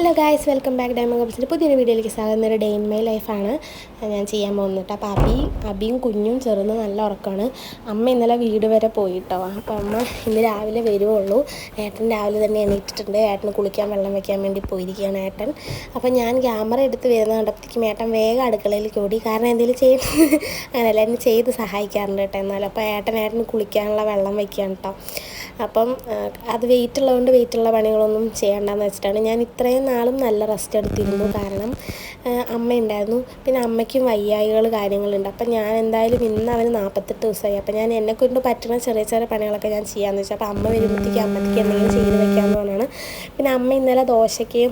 Guys welcome back ഡൈമ കപ്പിൾസിന്റെ പുതിയൊരു വീഡിയോയിലേക്ക് സ്വാഗതം. ഒരു ഡേ ഇൻ മൈ ലൈഫാണ് ഞാൻ ചെയ്യാൻ പോകുന്നത് അപ്പോൾ അബി അബിയും കുഞ്ഞും ചെറുന്ന് നല്ല ഉറക്കമാണ് അമ്മ ഇന്നലെ വീട് വരെ പോയിട്ടോ. അപ്പോൾ അമ്മ ഇന്ന് രാവിലെ വരുവുള്ളൂ. ഏട്ടൻ രാവിലെ തന്നെ എണീറ്റിട്ടുണ്ട്. ഏട്ടന് കുളിക്കാൻ വെള്ളം വെക്കാൻ വേണ്ടി പോയിരിക്കുകയാണ് ഏട്ടൻ. അപ്പോൾ ഞാൻ ക്യാമറ എടുത്ത് വരുന്ന കണ്ടപ്പോഴത്തേക്കും ഏട്ടൻ വേഗം അടുക്കളയിലേക്ക് ഓടി. കാരണം എന്തെങ്കിലും ചെയ്ത് അങ്ങനെയല്ല എന്നെ ചെയ്ത് സഹായിക്കാറുണ്ട് കേട്ടോ എന്നാലും. അപ്പോൾ ഏട്ടൻ ഏട്ടന് കുളിക്കാനുള്ള വെള്ളം വെക്കുകയാണ് കേട്ടോ അപ്പം അത് വെയിറ്റ് ഉള്ളതുകൊണ്ട് വെയിറ്റ് ഉള്ള പണികളൊന്നും ചെയ്യേണ്ടെന്ന് വെച്ചിട്ടാണ് ഞാൻ ഇത്രയും നാളും നല്ല റെസ്റ്റ് എടുത്തിരുന്നു. കാരണം അമ്മയുണ്ടായിരുന്നു പിന്നെ അമ്മയ്ക്കും വയ്യായികൾ കാര്യങ്ങളുണ്ട്. അപ്പം ഞാൻ എന്തായാലും ഇന്ന് അവന് നാൽപ്പത്തെട്ട് ദിവസമായി അപ്പം ഞാൻ എന്നെ കൊണ്ട് പറ്റുന്ന ചെറിയ ചെറിയ പണികളൊക്കെ ഞാൻ ചെയ്യാമെന്ന് വെച്ചാൽ അപ്പം അമ്മ വരുമ്പോഴത്തേക്ക് അമ്മയ്ക്ക് എന്തെങ്കിലും ചെയ്ത് വെക്കാമെന്ന് പറഞ്ഞാണ്. പിന്നെ അമ്മ ഇന്നലെ ദോശയ്ക്ക്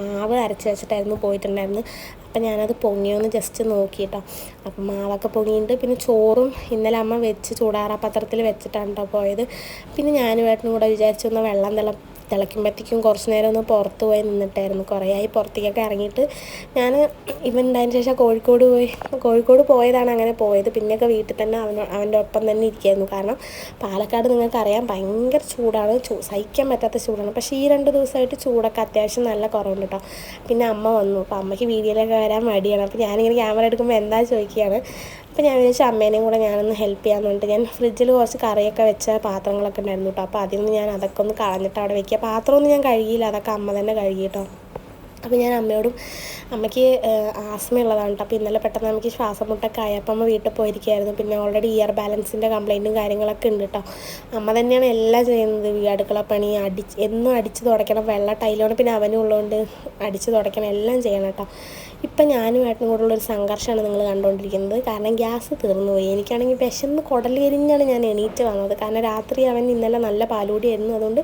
മാവ് അരച്ച് വെച്ചിട്ടായിരുന്നു പോയിട്ടുണ്ടായിരുന്നു അപ്പം ഞാനത് പൊങ്ങിയൊന്ന് ജസ്റ്റ് നോക്കിയിട്ടോ. അപ്പം മാവൊക്കെ പൊങ്ങിയിട്ട് പിന്നെ ചോറും ഇന്നലെ അമ്മ വെച്ച് ചൂടാറാ പത്രത്തിൽ വെച്ചിട്ടാണ് കേട്ടോ പോയത്. പിന്നെ ഞാനും ഏട്ടനും കൂടെ വിചാരിച്ചു ഒന്ന് വെള്ളം തിള തിളയ്ക്കുമ്പോഴത്തേക്കും കുറച്ച് നേരം ഒന്ന് പുറത്ത് പോയി നിന്നിട്ടായിരുന്നു. കുറേ ആയി പുറത്തേക്കൊക്കെ ഇറങ്ങിയിട്ട് ഞാൻ ഇവൻ ഉണ്ടായതിന് ശേഷം കോഴിക്കോട് പോയി. കോഴിക്കോട് പോയതാണ് അങ്ങനെ പോയത്. പിന്നെയൊക്കെ വീട്ടിൽ തന്നെ അവനോ അവന്റെ ഒപ്പം തന്നെ ഇരിക്കുകയായിരുന്നു കാരണം പാലക്കാട് നിങ്ങൾക്കറിയാം ഭയങ്കര ചൂടാണ്. സഹിക്കാൻ പറ്റാത്ത ചൂടാണ്. പക്ഷേ ഈ രണ്ട് ദിവസമായിട്ട് ചൂടൊക്കെ അത്യാവശ്യം നല്ല കുറവുണ്ട് കേട്ടോ. പിന്നെ അമ്മ വന്നു. അപ്പോൾ അമ്മയ്ക്ക് വീഡിയോയിലൊക്കെ വരാൻ മടിയാണ്. അപ്പോൾ ഞാനിങ്ങനെ ക്യാമറ എടുക്കുമ്പോൾ എന്താ ചോദിക്കുകയാണ്. അപ്പോൾ ഞാൻ വിചാരിച്ചു അമ്മേനെയും കൂടെ ഞാനൊന്ന് ഹെൽപ്പ് ചെയ്യാൻ വേണ്ടിയിട്ട് ഞാൻ ഫ്രിഡ്ജിൽ കുറച്ച് കറിയൊക്കെ വെച്ച പാത്രങ്ങളൊക്കെ ഉണ്ടായിരുന്നു കേട്ടോ അപ്പോൾ അതിൽ നിന്ന് ഞാൻ അതൊക്കെ ഒന്ന് കളഞ്ഞിട്ട് അവിടെ വെക്കുക. പാത്രമൊന്നും ഞാൻ കഴുകിയില്ല. അതൊക്കെ അമ്മ തന്നെ കഴുകി കേട്ടോ അപ്പോൾ ഞാൻ അമ്മയോടും അമ്മയ്ക്ക് ആസ്മയുള്ളതാണ് കേട്ടോ അപ്പോൾ ഇന്നലെ പെട്ടെന്ന് അമ്മയ്ക്ക് ശ്വാസം മുട്ടൊക്കെ ആയപ്പോൾ അമ്മ വീട്ടിൽ പോയിരിക്കുകയായിരുന്നു. പിന്നെ ഓൾറെഡി ഇയർ ബാലൻസിന്റെ കംപ്ലൈന്റും കാര്യങ്ങളൊക്കെ ഉണ്ട് കേട്ടോ അമ്മ തന്നെയാണ് എല്ലാം ചെയ്യുന്നത്. വീടുക്കള അടുക്കളപ്പണി അടിച്ച് എന്നും അടിച്ച് തുടയ്ക്കണം. വെള്ള ടൈലാണ് പിന്നെ അവനും ഉള്ളതുകൊണ്ട് അടിച്ച് തുടയ്ക്കണം. എല്ലാം ചെയ്യണം കേട്ടോ ഇപ്പം ഞാനും ഏട്ടനും കൂടെയുള്ളൊരു സംഘർഷമാണ് നിങ്ങൾ കണ്ടുകൊണ്ടിരിക്കുന്നത്. കാരണം ഗ്യാസ് തീർന്നു പോയി എനിക്കാണെങ്കിൽ വിശന്ന് കുടലെരിഞ്ഞാണ് ഞാൻ എണീറ്റ് വന്നത്. കാരണം രാത്രി അവൻ ഇന്നലെ നല്ല പാലൂടിയായിരുന്നു. അതുകൊണ്ട്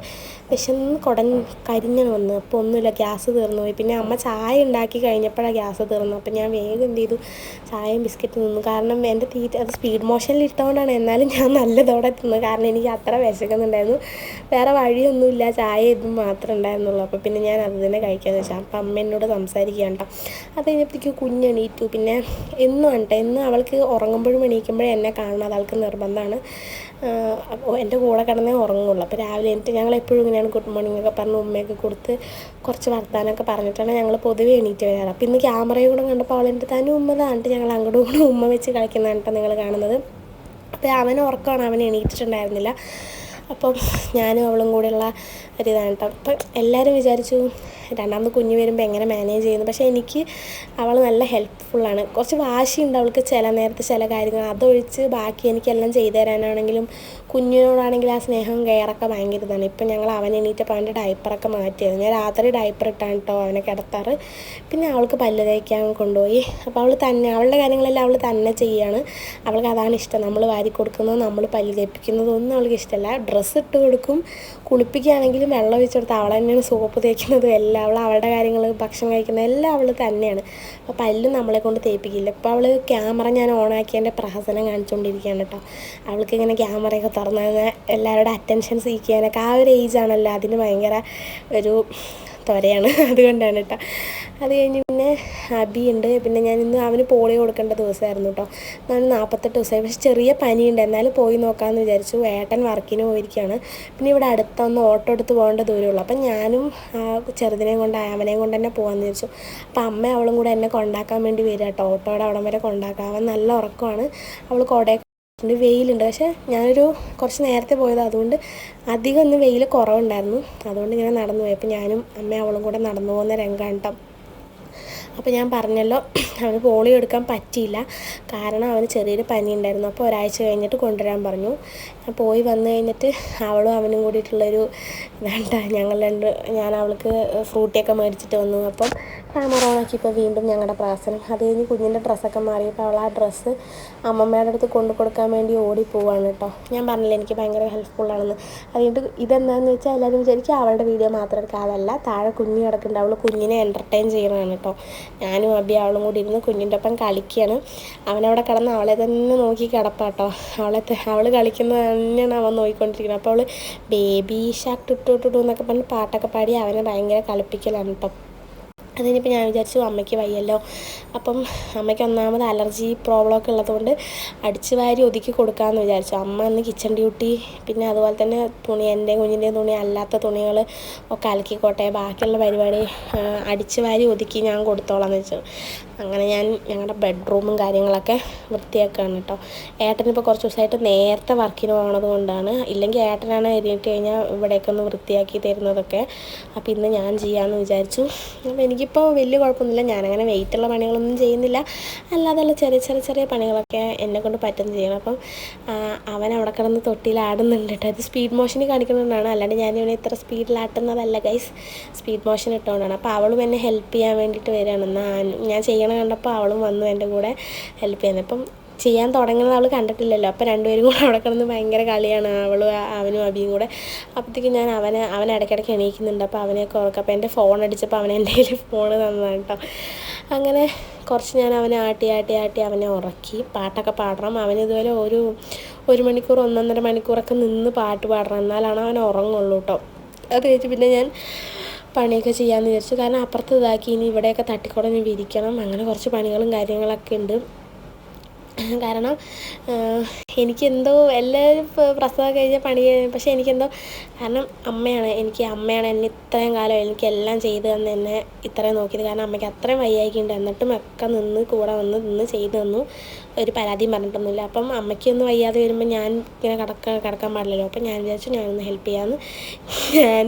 വിശന്ന് കുടൻ കരിഞ്ഞാണ് വന്നത്. അപ്പോൾ ഒന്നുമില്ല ഗ്യാസ് തീർന്നു പോയി പിന്നെ അമ്മ ചായ ഉണ്ടാക്കി കഴിഞ്ഞപ്പോഴാണ് ഗ്യാസ് തീർന്നു അപ്പം ഞാൻ വേഗം എന്ത് ചെയ്തു? ചായയും ബിസ്ക്കറ്റ് തിന്നു. കാരണം എന്റെ തീറ്റ അത് സ്പീഡ് മോഷനിൽ ഇട്ടുകൊണ്ടാണ് എന്നാലും ഞാൻ നല്ലതോടെ തിന്നു കാരണം എനിക്ക് അത്ര വിശക്കുന്നുണ്ടായിരുന്നു. വേറെ വഴിയൊന്നുമില്ല. ചായ ഇതും മാത്രമേ ഉണ്ടായിരുന്നുള്ളൂ. അപ്പോൾ പിന്നെ ഞാൻ അത് തന്നെ കഴിക്കാമെന്ന് വെച്ചാൽ അപ്പം അമ്മ എന്നോട് സംസാരിക്കുകയാണ് കേട്ടോ. അത് കുഞ്ഞ് കുഞ്ഞെണീറ്റു പിന്നെ എന്നും ഉണ്ട് എന്നും അവൾക്ക് ഉറങ്ങുമ്പോഴും എണീക്കുമ്പോഴും എന്നെ കാണണം. അത് അവൾക്ക് നിർബന്ധമാണ്. എന്റെ കൂടെ കിടന്നേ ഉറങ്ങുള്ളൂ. അപ്പോൾ രാവിലെ എന്നിട്ട് ഞങ്ങൾ എപ്പോഴും ഇങ്ങനെയാണ് ഗുഡ് മോർണിംഗ് ഒക്കെ പറഞ്ഞ് ഉമ്മയൊക്കെ കൊടുത്ത് കുറച്ച് വർത്താനമൊക്കെ പറഞ്ഞിട്ടാണ് ഞങ്ങൾ പൊതുവെ എണീറ്റ് വരാറ്. അപ്പോൾ ഇന്ന് ക്യാമറയും കൂടെ കണ്ടപ്പോൾ അവളെന്റെ തന്നെ ഉമ്മ താണ്ട് ഞങ്ങൾ അങ്ങോട്ടും കൂടെ ഉമ്മ വെച്ച് കളിക്കുന്നതാണ് കേട്ടോ നിങ്ങൾ കാണുന്നത്. അപ്പോൾ അവൻ ഉറക്കമാണ്. അവൻ എണീറ്റിട്ടുണ്ടായിരുന്നില്ല. അപ്പം ഞാനും അവളും കൂടെയുള്ള ഒരിതാണ് കേട്ടോ അപ്പം എല്ലാവരും വിചാരിച്ചു രണ്ടാമത് കുഞ്ഞ് വരുമ്പോൾ എങ്ങനെ മാനേജ് ചെയ്യുന്നു? പക്ഷേ എനിക്ക് അവൾ നല്ല ഹെൽപ്ഫുള്ളാണ് കുറച്ച് വാശിയുണ്ട് അവൾക്ക് ചില നേരത്തെ ചില കാര്യങ്ങൾ. അതൊഴിച്ച് ബാക്കി എനിക്കെല്ലാം ചെയ്തു തരാനാണെങ്കിലും കുഞ്ഞിനോടാണെങ്കിൽ ആ സ്നേഹം കെയറൊക്കെ ഭയങ്കര ഇതാണ്. ഇപ്പം ഞങ്ങൾ അവൻ എണീറ്റപ്പോൾ അവന്റെ ഡയപ്പറൊക്കെ മാറ്റിയത്. ഞാൻ രാത്രി ഡയപ്പർ ഇട്ടാണ് കേട്ടോ അവനെ കിടത്താറ്. പിന്നെ അവൾക്ക് പല്ല് തേക്കാൻ കൊണ്ടുപോയി. അപ്പോൾ അവൾ തന്നെ അവളുടെ കാര്യങ്ങളെല്ലാം അവൾ തന്നെ ചെയ്യാണ്. അവൾക്ക് അതാണ് ഇഷ്ടം. നമ്മൾ വാരി കൊടുക്കുന്നത് നമ്മൾ പല്ല് തേപ്പിക്കുന്നതും ഒന്നും അവൾക്ക് ഇഷ്ടമല്ല ഡ്രസ്സ് ഇട്ട് കൊടുക്കും. കുളിപ്പിക്കുകയാണെങ്കിലും വെള്ളം ഒഴിച്ച് കൊടുത്ത് അവൾ തന്നെയാണ് സോപ്പ് തേക്കുന്നതും. എല്ലാം അവൾ അവളുടെ കാര്യങ്ങൾ ഭക്ഷണം കഴിക്കുന്ന എല്ലാം അവൾ തന്നെയാണ്. അപ്പോൾ പല്ലും നമ്മളെ കൊണ്ട് തേപ്പിക്കില്ല. ഇപ്പോൾ അവൾ ക്യാമറ ഞാൻ ഓണാക്കിയതിന്റെ പ്രഹസനം കാണിച്ചുകൊണ്ടിരിക്കുകയാണ് കേട്ടോ. അവൾക്ക് ഇങ്ങനെ ക്യാമറയൊക്കെ തുറന്ന് എല്ലാവരുടെ അറ്റൻഷൻ സീക്കാനൊക്കെ ആ ഒരു ഏജ് ആണല്ലോ. അതിന് ഭയങ്കര ഒരു ത്വരയാണ്. അതുകൊണ്ടാണ് കേട്ടോ അത് കഴിഞ്ഞ് പിന്നെ അബി ഉണ്ട്. പിന്നെ ഞാൻ ഇന്ന് അവന് പോളിയോ കൊടുക്കേണ്ട ദിവസമായിരുന്നു കേട്ടോ ഞാൻ നാൽപ്പത്തെട്ട് ദിവസമായി. പക്ഷെ ചെറിയ പനിയുണ്ട്. എന്നാലും പോയി നോക്കാമെന്ന് വിചാരിച്ചു. ഏട്ടൻ വർക്കിന് പോയിരിക്കുകയാണ് പിന്നെ ഇവിടെ അടുത്തൊന്ന് ഓട്ടോ എടുത്ത് പോകേണ്ട ദൂരമുള്ളൂ. അപ്പം ഞാനും ആ ചെറുതിനെയും കൊണ്ട് അവനെയും കൊണ്ട് തന്നെ പോകാമെന്ന് വിചാരിച്ചു. അപ്പം അമ്മ അവളും കൂടെ എന്നെ കൊണ്ടാക്കാൻ വേണ്ടി വരിക കേട്ടോ ഓട്ടോയുടെ അവിടം വരെ കൊണ്ടാക്കാം അവൻ നല്ല ഉറക്കമാണ്. അവൾ കൊടയൊക്കെ ഉണ്ട് വെയിലുണ്ട്. പക്ഷേ ഞാനൊരു കുറച്ച് നേരത്തെ പോയത്. അതുകൊണ്ട് അധികം ഒന്ന് വെയിൽ കുറവുണ്ടായിരുന്നു. അതുകൊണ്ട് ഇങ്ങനെ നടന്നു പോയി. അപ്പോൾ ഞാനും അമ്മയും അവളും കൂടെ നടന്നു പോകുന്ന രംഗാണ്ടം. അപ്പോൾ ഞാൻ പറഞ്ഞല്ലോ അവന് പോളിയോ എടുക്കാൻ പറ്റിയില്ല. കാരണം അവന് ചെറിയൊരു പനി ഉണ്ടായിരുന്നു അപ്പോൾ ഒരാഴ്ച കഴിഞ്ഞിട്ട് കൊണ്ടുവരാൻ പറഞ്ഞു. പോയി വന്നു കഴിഞ്ഞിട്ട് അവളും അവനും കൂടിയിട്ടുള്ളൊരു വേണ്ട ഞങ്ങൾ രണ്ട് ഞാൻ അവൾക്ക് ഫ്രൂട്ടിയൊക്കെ മേടിച്ചിട്ട് വന്നു. അപ്പം ക്യാമറ ഓണാക്കിയപ്പോൾ വീണ്ടും ഞങ്ങളുടെ പ്രാസനം. അത് കഴിഞ്ഞ് കുഞ്ഞിന്റെ ഡ്രസ്സൊക്കെ മാറിയപ്പോൾ അവൾ ആ ഡ്രസ്സ് അമ്മമ്മയുടെ അടുത്ത് കൊണ്ടു കൊടുക്കാൻ വേണ്ടി ഓടി പോവാണ് കേട്ടോ. ഞാൻ പറഞ്ഞില്ല എനിക്ക് ഭയങ്കര ഹെൽപ്ഫുള്ളാണെന്ന് അതുകൊണ്ട് ഇതെന്താണെന്ന് വെച്ചാൽ എല്ലാവരും വിചാരിക്കും അവളുടെ വീഡിയോ മാത്രം എടുക്കുക അതല്ല താഴെ കുഞ്ഞ് കിടക്കുന്നുണ്ട്. അവൾ കുഞ്ഞിനെ എന്റർടൈൻ ചെയ്യണതാണ് കേട്ടോ. ഞാനും അബി അവളും കൂടി ഇരുന്ന് കുഞ്ഞിന്റെ ഒപ്പം കളിക്കുകയാണ്. അവനവിടെ കിടന്ന് അവളെ തന്നെ നോക്കി കിടപ്പാട്ടോ. അവളെ അവൾ കളിക്കുന്നത് തന്നെയാണ് അവൻ നോക്കിക്കൊണ്ടിരിക്കുന്നത് അപ്പോൾ അവൾ ബേബി ഷാക്ക് ടുട്ടു എന്നൊക്കെ പറഞ്ഞ് പാട്ടൊക്കെ പാടി അവനെ ഭയങ്കര കളിപ്പിക്കലാണ് ഇപ്പം അത് കഴിഞ്ഞപ്പോൾ ഞാൻ വിചാരിച്ചു അമ്മയ്ക്ക് വയ്യല്ലോ അപ്പം അമ്മയ്ക്ക് ഒന്നാമത് അലർജി പ്രോബ്ലം ഒക്കെ ഉള്ളതുകൊണ്ട് അടിച്ചു വാരി ഒതുക്കി കൊടുക്കാമെന്ന് വിചാരിച്ചു അമ്മ അന്ന് കിച്ചൺ ഡ്യൂട്ടി പിന്നെ അതുപോലെ തന്നെ തുണി എന്റെ കുഞ്ഞിന്റെ തുണി അല്ലാത്ത തുണികൾ ഒക്കെ അലക്കിക്കോട്ടെ ബാക്കിയുള്ള പരിപാടി അടിച്ച് വാരി ഒതുക്കി ഞാൻ കൊടുത്തോളാം എന്ന് വെച്ചു അങ്ങനെ ഞാൻ ഞങ്ങളുടെ ബെഡ്റൂമും കാര്യങ്ങളൊക്കെ വൃത്തിയാക്കുകയാണ് കേട്ടോ ഏട്ടനിപ്പോൾ കുറച്ച് ദിവസമായിട്ട് നേരത്തെ വർക്കിന് പോകണത് കൊണ്ടാണ്. ഇല്ലെങ്കിൽ ഏട്ടനാണ് എഴുതിയിട്ട് കഴിഞ്ഞാൽ ഇവിടെയൊക്കെ ഒന്ന് വൃത്തിയാക്കി തരുന്നതൊക്കെ. അപ്പോൾ ഇന്ന് ഞാൻ ചെയ്യാമെന്ന് വിചാരിച്ചു. അപ്പോൾ എനിക്കിപ്പോൾ വലിയ കുഴപ്പമൊന്നുമില്ല ഞാനങ്ങനെ വെയിറ്റുള്ള പണികളൊന്നും ചെയ്യുന്നില്ല. അല്ലാതെയുള്ള ചെറിയ ചെറിയ ചെറിയ പണികളൊക്കെ എന്നെ കൊണ്ട് പറ്റുന്ന ചെയ്യണം. അപ്പം അവൻ അവിടെ കിടന്ന് തൊട്ടിയിൽ ആടുന്നുണ്ട് കേട്ടോ ഇത് സ്പീഡ് മോഷന് കാണിക്കുന്നതുകൊണ്ടാണ്. അല്ലാണ്ട് ഇവനെ ഇത്ര സ്പീഡിലാട്ടുന്നതല്ല ഗൈസ് സ്പീഡ് മോഷൻ ഇട്ടുകൊണ്ടാണ് അപ്പോൾ അവളും എന്നെ ഹെൽപ്പ് ചെയ്യാൻ വേണ്ടിയിട്ട് വരികയാണ്. ഞാൻ ഞാൻ ചെയ്യണ കണ്ടപ്പോൾ അവളും വന്നു എന്റെ കൂടെ ഹെൽപ്പ് ചെയ്യുന്നത് അപ്പം ചെയ്യാൻ തുടങ്ങുന്നത് അവൾ കണ്ടിട്ടില്ലല്ലോ. അപ്പോൾ രണ്ടുപേരും കൂടെ അവിടെ കിടന്ന് ഭയങ്കര കളിയാണ്. അവളും അവനും അബിയും കൂടെ. അപ്പോഴത്തേക്കും ഞാൻ അവനെ അവൻ ഇടയ്ക്കിടയ്ക്ക് എണീക്കുന്നുണ്ട്. അപ്പോൾ അവനെയൊക്കെ ഓർക്കും. അപ്പോൾ എന്റെ ഫോൺ അടിച്ചപ്പോൾ അവൻ എന്റെ കയ്യിൽ ഫോൺ തന്നതാണ് കേട്ടോ. അങ്ങനെ കുറച്ച് ഞാൻ അവനെ ആട്ടി ആട്ടി ആട്ടി അവനെ ഉറക്കി. പാട്ടൊക്കെ പാടണം. അവനിതുപോലെ ഒരു ഒരു മണിക്കൂർ ഒന്നൊന്നര മണിക്കൂറൊക്കെ നിന്ന് പാട്ട് പാടണം. എന്നാലാണ് അവൻ ഉറങ്ങുള്ളൂ കേട്ടോ. അത് കഴിച്ച് പിന്നെ ഞാൻ പണിയൊക്കെ ചെയ്യാമെന്ന് വിചാരിച്ചു. കാരണം അപ്പുറത്ത് ഇതാക്കി ഇനി ഇവിടെയൊക്കെ തട്ടിക്കുടഞ്ഞ് വിരിക്കണം. അങ്ങനെ കുറച്ച് പണികളും കാര്യങ്ങളൊക്കെ ഉണ്ട്. കാരണം എനിക്കെന്തോ എല്ലാവരും പ്രസവം കഴിഞ്ഞ പണി പക്ഷേ എനിക്കെന്തോ കാരണം അമ്മയാണ് എനിക്ക് അമ്മയാണ് എന്നെ ഇത്രയും കാലം എനിക്കെല്ലാം ചെയ്ത് തന്ന് എന്നെ ഇത്രയും നോക്കിയത്. കാരണം അമ്മയ്ക്ക് അത്രയും വയ്യായിക്കുണ്ട് എന്നിട്ടും ഒക്കെ നിന്ന് കൂടെ വന്ന് നിന്ന് ചെയ്തു തന്നു. ഒരു പരാതിയും പറഞ്ഞിട്ടൊന്നുമില്ല. അപ്പം അമ്മയ്ക്കൊന്ന് വയ്യാതെ വരുമ്പോൾ ഞാൻ ഇങ്ങനെ കിടക്കാൻ കിടക്കാൻ പാടില്ലല്ലോ. അപ്പം ഞാൻ വിചാരിച്ചു ഞാനൊന്ന് ഹെൽപ്പ് ചെയ്യാമെന്ന് ഞാൻ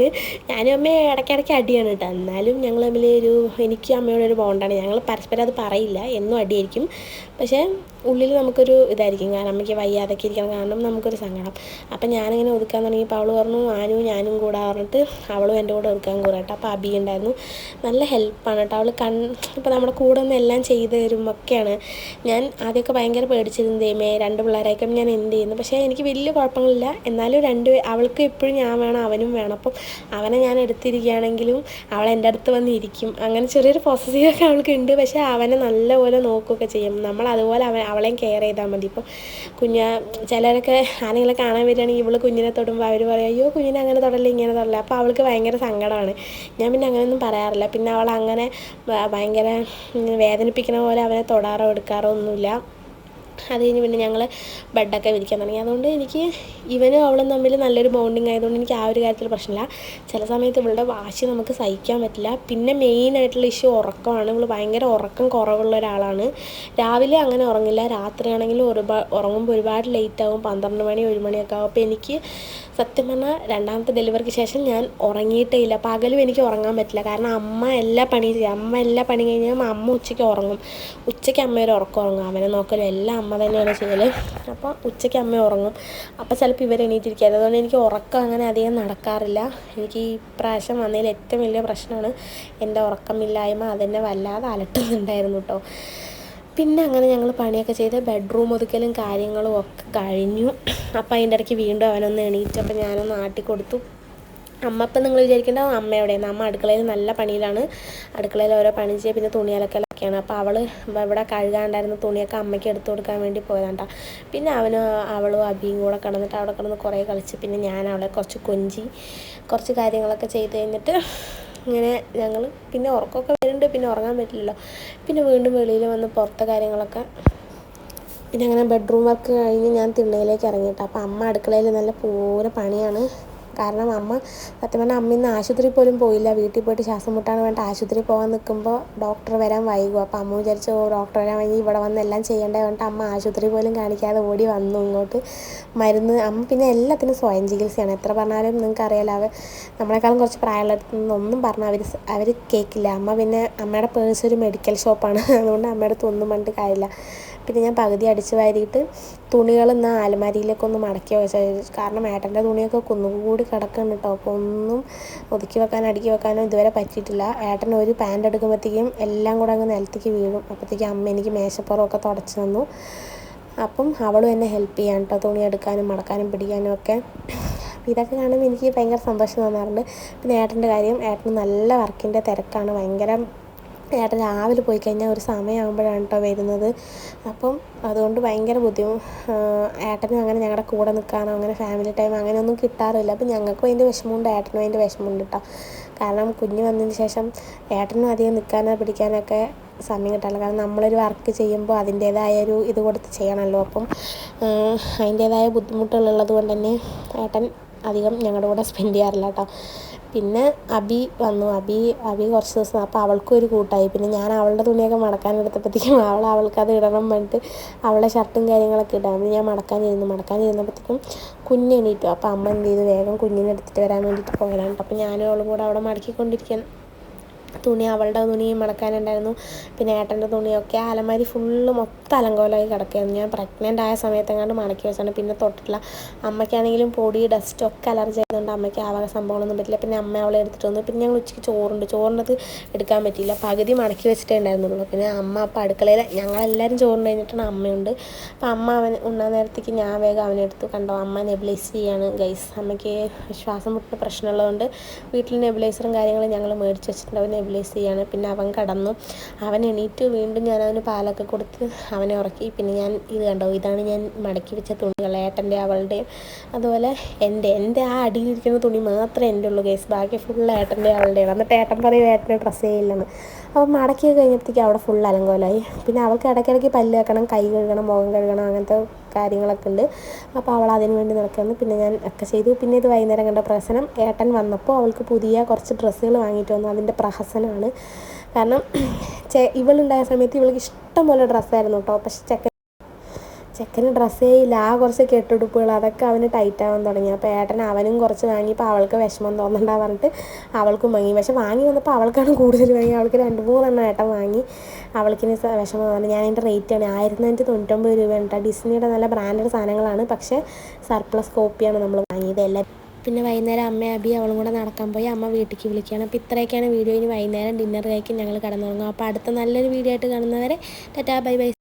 ഞാനും അമ്മയെ ഇടയ്ക്കിടയ്ക്ക് അടിയാണ് കേട്ടോ. എന്നാലും ഞങ്ങൾ തമ്മിൽ ഒരു എനിക്ക് അമ്മയോട് ഒരു ബോണ്ടാണ് ഞങ്ങൾ പരസ്പരം അത് പറയില്ല. എന്നും അടിയായിരിക്കും. പക്ഷേ ഉള്ളിൽ നമുക്കൊരു ഇതായിരിക്കും. കാരണം അമ്മയ്ക്ക് വയ്യാതൊക്കെ ഇരിക്കണം. കാരണം നമുക്കൊരു സങ്കടം. അപ്പം ഞാനിങ്ങനെ ഒതുക്കാൻ തുടങ്ങിയപ്പോൾ അവൾ പറഞ്ഞു ആനും ഞാനും കൂടാ പറഞ്ഞിട്ട് അവളും എന്റെ കൂടെ ഒതുക്കാൻ കൂടെ കേട്ടോ. അപ്പോൾ അബി ഉണ്ടായിരുന്നു. നല്ല ഹെൽപ്പാണ് കേട്ടോ. അവൾ കൺ ഇപ്പോൾ നമ്മുടെ കൂടെ നിന്ന് എല്ലാം ചെയ്ത് തരുമൊക്കെയാണ് ഞാൻ ആദ്യമൊക്കെ ഭയങ്കര പേടിച്ചിരുന്നു ദൈവമേ രണ്ട് പിള്ളേരായിരിക്കും ഞാൻ എന്ത് ചെയ്യുന്നു? പക്ഷേ എനിക്ക് വലിയ കുഴപ്പങ്ങളില്ല. എന്നാലും രണ്ട് അവൾക്ക് എപ്പോഴും ഞാൻ വേണം അവനും വേണം. അപ്പം അവനെ ഞാൻ എടുത്തിരിക്കുകയാണെങ്കിലും അവൾ എന്റെ അടുത്ത് വന്നിരിക്കും അങ്ങനെ ചെറിയൊരു പോസസീവൊക്കെ അവൾക്ക് ഉണ്ട്. പക്ഷേ അവനെ നല്ലപോലെ നോക്കുകയൊക്കെ ചെയ്യും. നമ്മൾ അതുപോലെ അവൻ അവളെയും കെയർ ചെയ്താൽ മതി. ഇപ്പോൾ കുഞ്ഞ ചിലരൊക്കെ ആരെങ്കിലും കാണാൻ വരികയാണെങ്കിൽ ഇവൾ കുഞ്ഞിനെ തൊടുമ്പോൾ അവർ പറയും അയ്യോ കുഞ്ഞിനെ അങ്ങനെ തൊടല്ലേ ഇങ്ങനെ തൊടല്ലേ. അപ്പോൾ അവൾക്ക് ഭയങ്കര സങ്കടമാണ്. ഞാൻ പിന്നെ അങ്ങനെയൊന്നും പറയാറില്ല. പിന്നെ അവൾ അങ്ങനെ ഭയങ്കര വേദനിപ്പിക്കുന്ന പോലെ അവനെ തൊടാറോ എടുക്കാറോ ഒന്നുമില്ല. അത് കഴിഞ്ഞ് പിന്നെ ഞങ്ങൾ ബെഡൊക്കെ വിരിക്കാൻ തുടങ്ങി. അതുകൊണ്ട് എനിക്ക് ഇവനും അവളും തമ്മിൽ നല്ലൊരു ബോണ്ടിങ് ആയതുകൊണ്ട് എനിക്ക് ആ ഒരു കാര്യത്തിൽ പ്രശ്നമില്ല. ചില സമയത്ത് ഇവളുടെ വാശി നമുക്ക് സഹിക്കാൻ പറ്റില്ല. പിന്നെ മെയിനായിട്ടുള്ള ഇഷ്യൂ ഉറക്കമാണ്. ഇവൾ ഭയങ്കര ഉറക്കം കുറവുള്ള ഒരാളാണ്. രാവിലെ അങ്ങനെ ഉറങ്ങില്ല. രാത്രിയാണെങ്കിലും ഒരുപാട് ഉറങ്ങുമ്പോൾ ഒരുപാട് ലേറ്റ് ആകും പന്ത്രണ്ട് മണി ഒരു മണിയൊക്കെ ആകും അപ്പോൾ എനിക്ക് സത്യം പറഞ്ഞാൽ രണ്ടാമത്തെ ഡെലിവറിക്ക് ശേഷം ഞാൻ ഉറങ്ങിയിട്ടേ ഇല്ല. പകലും എനിക്ക് ഉറങ്ങാൻ പറ്റില്ല. കാരണം അമ്മ എല്ലാ പണിയും ചെയ്യും. അമ്മ എല്ലാ പണി കഴിഞ്ഞാൽ അമ്മ ഉച്ചയ്ക്ക് ഉറങ്ങും. ഉച്ചയ്ക്ക് അമ്മ ഒരു ഉറക്കം ഉറങ്ങും. അവനെ നോക്കലും എല്ലാം അമ്മ തന്നെയാണ് ചെയ്യൽ അപ്പോൾ ഉച്ചയ്ക്ക് അമ്മ ഉറങ്ങും. അപ്പോൾ ചിലപ്പോൾ ഇവർ എണീറ്റിരിക്കുക അതുകൊണ്ട് എനിക്ക് ഉറക്കം അങ്ങനെ അധികം നടക്കാറില്ല. എനിക്ക് ഈ പ്രാവശ്യം വന്നതിൽ ഏറ്റവും വലിയ പ്രശ്നമാണ് എന്റെ ഉറക്കമില്ലായ്മ. അതെന്നെ വല്ലാതെ അലട്ടുന്നുണ്ടായിരുന്നു കേട്ടോ പിന്നെ അങ്ങനെ ഞങ്ങൾ പണിയൊക്കെ ചെയ്ത് ബെഡ്റൂം ഒതുക്കലും കാര്യങ്ങളും ഒക്കെ കഴിഞ്ഞു. അപ്പം അതിന്റെ ഇടയ്ക്ക് വീണ്ടും അവനൊന്ന് എണീറ്റപ്പോൾ ഞാനൊന്ന് ആട്ടി കൊടുത്തു. അമ്മ ഇപ്പം നിങ്ങൾ വിചാരിക്കേണ്ട അമ്മ എവിടെയാണ് അമ്മ അടുക്കളയിൽ നല്ല പണിയിലാണ്. അടുക്കളയിൽ ഓരോ പണി ചെയ്യുക പിന്നെ തുണി അലക്കലൊക്കെയാണ് അപ്പോൾ അവൾ ഇവിടെ കഴുകാണ്ടായിരുന്ന തുണിയൊക്കെ അമ്മയ്ക്ക് എടുത്തു കൊടുക്കാൻ വേണ്ടി പോയതാണ്ട. പിന്നെ അവനും അവളും അബിയും കൂടെ കിടന്നിട്ട് അവിടെ കിടന്ന് കുറേ കളിച്ച്. പിന്നെ ഞാൻ അവളെ കുറച്ച് കൊഞ്ചി കുറച്ച് കാര്യങ്ങളൊക്കെ ചെയ്ത് കഴിഞ്ഞിട്ട് ഇങ്ങനെ ഞങ്ങൾ പിന്നെ ഉറക്കമൊക്കെ വരുന്നുണ്ട്. പിന്നെ ഉറങ്ങാൻ പറ്റില്ലല്ലോ. പിന്നെ വീണ്ടും വെളിയിൽ വന്ന് പുറത്തെ കാര്യങ്ങളൊക്കെ പിന്നെ അങ്ങനെ ബെഡ്റൂം വർക്ക് കഴിഞ്ഞ് ഞാൻ തിണ്ണയിലേക്ക് ഇറങ്ങിയിട്ട്. അപ്പോൾ അമ്മ അടുക്കളയിൽ നല്ല പൂര പണിയാണ്. കാരണം അമ്മ സത്യം പറഞ്ഞാൽ അമ്മ ഇന്ന് ആശുപത്രിയിൽ പോലും പോയില്ല. വീട്ടിൽ പോയിട്ട് ശ്വാസം മുട്ടാണ് വേണ്ട ആശുപത്രിയിൽ പോകാൻ നിൽക്കുമ്പോൾ ഡോക്ടർ വരാൻ വൈകും. അപ്പോൾ അമ്മ വിചാരിച്ചു ഡോക്ടർ വരാൻ വൈകി ഇവിടെ വന്ന് എല്ലാം ചെയ്യേണ്ടത് കൊണ്ട് അമ്മ ആശുപത്രി പോലും കാണിക്കാതെ ഓടി വന്നു. ഇങ്ങോട്ട് മരുന്ന് അമ്മ പിന്നെ എല്ലാത്തിനും സ്വയം ചികിത്സയാണ്. എത്ര പറഞ്ഞാലും നിങ്ങൾക്ക് അറിയാലോ അവർ നമ്മളെക്കാളും കുറച്ച് പ്രായമുള്ളടത്ത് ഒന്നും പറഞ്ഞാൽ അവർ അവർ കേൾക്കില്ല അമ്മ പിന്നെ അമ്മയുടെ പേഴ്സ് ഒരു മെഡിക്കൽ ഷോപ്പാണ് അതുകൊണ്ട് അമ്മയുടെ അടുത്ത് ഒന്നും കാര്യമില്ല. പിന്നെ ഞാൻ പകുതി അടിച്ച് വാരിയിട്ട് തുണികളൊന്ന് ഇന്ന് അലമാരിയിലേക്ക് ഒന്ന് മടക്കി വെച്ചു കാരണം ഏട്ടന്റെ തുണിയൊക്കെ കുന്നുകൂടി കിടക്കുന്നുണ്ട് കേട്ടോ. അപ്പോൾ ഒന്നും ഒതുക്കി വെക്കാനോ അടുക്കി വെക്കാനോ ഇതുവരെ പറ്റിയിട്ടില്ല. ഏട്ടൻ ഒരു പാന്റ് എടുക്കുമ്പോഴത്തേക്കും എല്ലാം കൂടെ അങ്ങ് നിലത്തേക്ക് വീഴും. അപ്പോഴത്തേക്കും അമ്മ എനിക്ക് മേശപ്പുറമൊക്കെ തുടച്ചു തന്നു. അപ്പം അവളും എന്നെ ഹെൽപ്പ് ചെയ്യാൻ കേട്ടോ. തുണി എടുക്കാനും മടക്കാനും പിടിക്കാനും ഒക്കെ. ഇതൊക്കെ കാണുമ്പോൾ എനിക്ക് ഭയങ്കര സന്തോഷം തോന്നാറുണ്ട്. പിന്നെ ഏട്ടന്റെ കാര്യം ഏട്ടന് നല്ല വർക്കിന്റെ തിരക്കാണ്. ഭയങ്കര ഏട്ടൻ രാവിലെ പോയി കഴിഞ്ഞാൽ ഒരു സമയമാകുമ്പോഴാണ് കേട്ടോ വരുന്നത്. അപ്പം അതുകൊണ്ട് ഭയങ്കര ബുദ്ധിമുട്ട് ഏട്ടനും അങ്ങനെ ഞങ്ങളുടെ കൂടെ നിൽക്കാനോ അങ്ങനെ ഫാമിലി ടൈം അങ്ങനെയൊന്നും കിട്ടാറില്ല. അപ്പം ഞങ്ങൾക്കും അതിന്റെ വിഷമമുണ്ട് ഏട്ടനും അതിന്റെ വിഷമമുണ്ട് കേട്ടോ. കാരണം കുഞ്ഞ് വന്നതിന് ശേഷം ഏട്ടനും അധികം നിൽക്കാനോ പിടിക്കാനൊക്കെ സമയം കിട്ടാറില്ല. കാരണം നമ്മളൊരു വർക്ക് ചെയ്യുമ്പോൾ അതിന്റേതായ ഒരു ഇത് കൊടുത്ത് ചെയ്യണമല്ലോ. അപ്പം അതിന്റേതായ ബുദ്ധിമുട്ടുകളുള്ളത് കൊണ്ട് തന്നെ ഏട്ടൻ അധികം ഞങ്ങളുടെ കൂടെ സ്പെൻഡ് ചെയ്യാറില്ല കേട്ടോ. പിന്നെ അബി വന്നു. അബി അബി കുറച്ച് ദിവസം അപ്പോൾ അവൾക്കും ഒരു കൂട്ടായി. പിന്നെ ഞാൻ അവളുടെ തുണിയൊക്കെ മടക്കാൻ എടുത്തപ്പോഴത്തേക്കും അവൾ അവൾക്ക് അത് ഇടണം പറഞ്ഞിട്ട് അവളുടെ ഷർട്ടും കാര്യങ്ങളൊക്കെ ഇടാം ഞാൻ മടക്കാൻ ചെയ്യുന്നു മടക്കാൻ ഇരുന്നപ്പോഴത്തേക്കും കുഞ്ഞ് എണീറ്റു. അപ്പോൾ അമ്മ എന്ത് ചെയ്തു? വേഗം കുഞ്ഞിനെ എടുത്തിട്ട് വരാൻ വേണ്ടിയിട്ട് പോയതാണ്. അപ്പോൾ ഞാനും അവളും കൂടെ അവിടെ മടക്കിക്കൊണ്ടിരിക്കുകയാണ് തുണി അവളുടെ തുണി മടക്കാനുണ്ടായിരുന്നു പിന്നെ ഏട്ടന്റെ തുണിയൊക്കെ അലമാരി ഫുള്ള് മൊത്തം അലങ്കോലമായി കിടക്കുകയായിരുന്നു. ഞാൻ പ്രഗ്നന്റ് ആയ സമയത്തെങ്ങാണ്ട് മടക്കി വെച്ചാണ്. പിന്നെ തൊട്ടിട്ടില്ല. അമ്മയ്ക്കാണെങ്കിലും പൊടി ഡസ്റ്റ് ഒക്കെ അലർജി ആയതുകൊണ്ട് അമ്മയ്ക്ക് ആ വക സംഭവങ്ങളൊന്നും പറ്റില്ല. പിന്നെ അമ്മ അവളെ എടുത്തിട്ട് വന്നു. പിന്നെ ഞങ്ങൾ ഉച്ചയ്ക്ക് ചോറുണ്ട്. ചോറിനകത്ത് എടുക്കാൻ പറ്റിയില്ല. പകുതി മടക്കി വെച്ചിട്ടേ ഉണ്ടായിരുന്നുള്ളൂ. പിന്നെ അമ്മ അപ്പം അടുക്കളയിൽ ഞങ്ങളെല്ലാവരും ചോറിന് കഴിഞ്ഞിട്ടാണ് അമ്മയുണ്ട്. അപ്പം അമ്മ അവൻ ഉണ്ണാൻ നേരത്തേക്ക് ഞാൻ വേഗം അവനെടുത്തു കണ്ടോ അമ്മ നെബിലൈസ് ചെയ്യാണ്. ഗൈസ് അമ്മയ്ക്ക് ശ്വാസം മുട്ടുന്ന പ്രശ്നമുള്ളതുകൊണ്ട് വീട്ടിൽ നെബിലൈസറും കാര്യങ്ങളും ഞങ്ങൾ മേടിച്ച് വെച്ചിട്ടുണ്ട്. നെബിലൈസ് ചെയ്യാണ്. പിന്നെ അവൻ കടന്നു. അവൻ എണീറ്റ് വീണ്ടും ഞാൻ അവന് പാലൊക്കെ കൊടുത്ത് അവനെ ഉറക്കി. പിന്നെ ഞാൻ ഇത് കണ്ടോ? ഇതാണ് ഞാൻ മടക്കി വെച്ച തുണികൾ. ഏട്ടന്റെ അവളുടെയും അതുപോലെ എന്റെ. എന്റെ ആ അടിയിലിരിക്കുന്ന തുണി മാത്രമേ എന്റെ ഉള്ളൂ കേസ് ബാക്കി ഫുൾ ഏട്ടന്റെ അവളുടെയാണ്. എന്നിട്ട് ഏട്ടൻ പറയും ഏട്ടന്റെ ഡ്രസ്സ് ചെയ്യില്ലെന്ന് അപ്പം മടക്കി കഴിഞ്ഞപ്പോഴത്തേക്ക് അവിടെ ഫുൾ അലങ്കോലായി പിന്നെ അവൾക്ക് ഇടയ്ക്കിടയ്ക്ക് പല്ല് വെക്കണം കൈ കഴുകണം മുഖം കഴുകണം അങ്ങനത്തെ കാര്യങ്ങളൊക്കെ ഉണ്ട്. അപ്പോൾ അവൾ അതിന് വേണ്ടി നടക്കുന്നു പിന്നെ ഞാൻ ഒക്കെ ചെയ്തു. പിന്നെ ഇത് വൈകുന്നേരം കണ്ട പ്രഹസനം. ഏട്ടൻ വന്നപ്പോൾ അവൾക്ക് പുതിയ കുറച്ച് ഡ്രസ്സുകൾ വാങ്ങിയിട്ട് വന്നു. അതിന്റെ പ്രഹസനമാണ്. കാരണം ചെ ഇവളുണ്ടായ സമയത്ത് ഇവൾക്ക് ഇഷ്ടം പോലെ ഡ്രസ്സായിരുന്നു കേട്ടോ. പക്ഷെ ചെക്കൻ ചെക്കന് ഡ്രസ്സേ ഇല്ല ആ കുറച്ച് കെട്ടുടുപ്പുകൾ അതൊക്കെ അവന് ടൈറ്റ് ആവാൻ തുടങ്ങി. അപ്പോൾ ഏട്ടൻ അവനും കുറച്ച് വാങ്ങിയപ്പോൾ അവൾക്ക് വിഷമം തോന്നണ്ട പറഞ്ഞിട്ട് അവൾക്കും വാങ്ങി. പക്ഷെ വാങ്ങി വന്നപ്പോൾ അവൾക്കാണ് കൂടുതൽ വാങ്ങി. അവൾക്ക് രണ്ട് മൂന്നെണ്ണം ഏട്ടൻ വാങ്ങി. അവൾക്കിനി വിഷമം തോന്നി ഞാൻ അതിന്റെ റേറ്റാണ് ആയിരത്തി അഞ്ഞൂറ്റി തൊണ്ണൂറ്റൊമ്പത് രൂപയാണ് കേട്ടോ ഡിസ്നിയുടെ നല്ല ബ്രാൻഡഡ് സാധനങ്ങളാണ്. പക്ഷേ സർപ്ലസ് കോപ്പിയാണ് നമ്മൾ വാങ്ങിയത് എല്ലാം പിന്നെ വൈകുന്നേരം അമ്മ അബി അവളും കൂടെ നടക്കാൻ പോയി. അമ്മ വീട്ടിലേക്ക് വിളിക്കുകയാണ്. അപ്പോൾ ഇത്രയൊക്കെയാണ് വീഡിയോ ഇനി വൈകുന്നേരം ഡിന്നർ കഴിക്കും. ഞങ്ങൾ കിടന്നുറങ്ങും. അപ്പോൾ അടുത്ത നല്ലൊരു വീഡിയോ ആയിട്ട് കാണുന്നവരെ ടാറ്റാ ബൈ ബൈ.